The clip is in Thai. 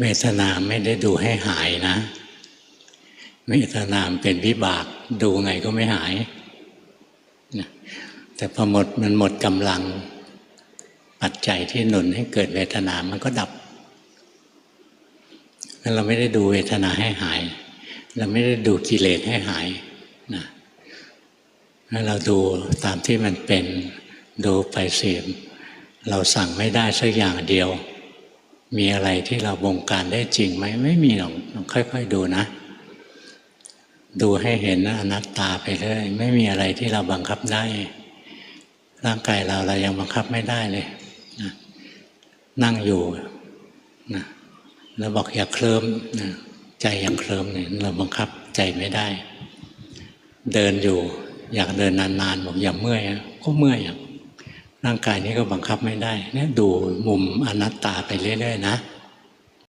เวทนาไม่ได้ดูให้หายนะ เวทนามเป็นวิบากดูไงก็ไม่หาย แต่พอหมดมันหมดกำลัง ปัจจัยที่หนุนให้เกิดเวทนามันก็ดับงั้นเราไม่ได้ดูเวทนาให้หาย เราไม่ได้ดูกิเลสให้หายนะงั้นเราดูตามที่มันเป็นดูไปเสียมเราสั่งไม่ได้สักอย่างเดียว มีอะไรที่เราบงการได้จริงไหมไม่มีหรอกค่อย ๆ ดูนะ ดูให้เห็นอนัตตาไปเรื่อยไม่มีอะไรที่เราบังคับได้ ร่างกายเราเรายังบังคับไม่ได้เลยนะนั่งอยู่นะแล้วบอกอย่าเคลิ้มนะใจยังเคลิ้มเนี่ยเราบังคับใจไม่ได้ เดินอยู่ อยากเดินนานๆบอกอย่าเมื่อยก็เมื่อย ร่างกายนี้ก็บังคับไม่ได้เนี่ยดูมุมอนัตตาไปเรื่อยๆนะ